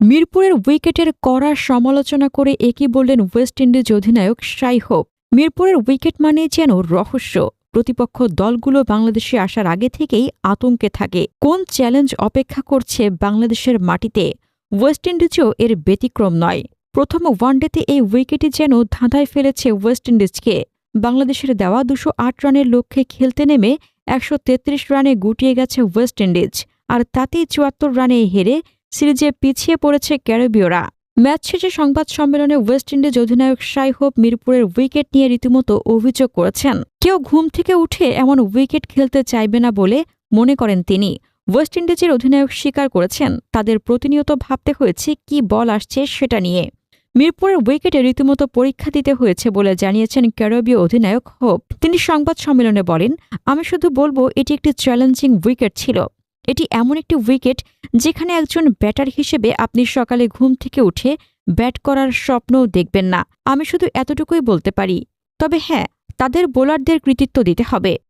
মিরপুরের উইকেটের কড়া সমালোচনা করে একই বললেন ওয়েস্ট ইন্ডিজ অধিনায়ক শাই হোপ। মিরপুরের উইকেট মানে যেন রহস্য। প্রতিপক্ষ দলগুলো বাংলাদেশে আসার আগে থেকেই আতঙ্কে থাকে। কোন চ্যালেঞ্জ অপেক্ষা করছে বাংলাদেশের মাটিতে? ওয়েস্ট ইন্ডিজও এর ব্যতিক্রম নয়। প্রথম ওয়ানডেতে এই উইকেটই যেন ধাঁধায় ফেলেছে ওয়েস্ট ইন্ডিজকে। বাংলাদেশের দেওয়া দুশো আট রানের লক্ষ্যে খেলতে নেমে একশো তেত্রিশ রানে গুটিয়ে গেছে ওয়েস্ট ইন্ডিজ। আর তাতেই চুয়াত্তর রানে হেরে সিরিজে পিছিয়ে পড়েছে ক্যারিবীয়রা। ম্যাচ শেষে সংবাদ সম্মেলনে ওয়েস্ট ইন্ডিজ অধিনায়ক শাই হোপ মিরপুরের উইকেট নিয়ে রীতিমতো অভিযোগ করেছেন। কেউ ঘুম থেকে উঠে এমন উইকেট খেলতে চাইবে না বলে মনে করেন তিনি। ওয়েস্ট ইন্ডিজের অধিনায়ক স্বীকার করেছেন, তাদের প্রতিনিয়ত ভাবতে হয়েছে কি বল আসছে সেটা নিয়ে। মিরপুরের উইকেটে রীতিমতো পরীক্ষা দিতে হয়েছে বলে জানিয়েছেন ক্যারবীয় অধিনায়ক হোপ। তিনি সংবাদ সম্মেলনে বলেন, আমি শুধু বলব, এটি একটি চ্যালেঞ্জিং উইকেট ছিল। এটি এমন একটি উইকেট যেখানে একজন ব্যাটার হিসেবে আপনি সকালে ঘুম থেকে উঠে ব্যাট করার স্বপ্নও দেখবেন না। আমি শুধু এতটুকুই বলতে পারি। তবে হ্যাঁ তাদের বোলারদের কৃতিত্ব দিতে হবে।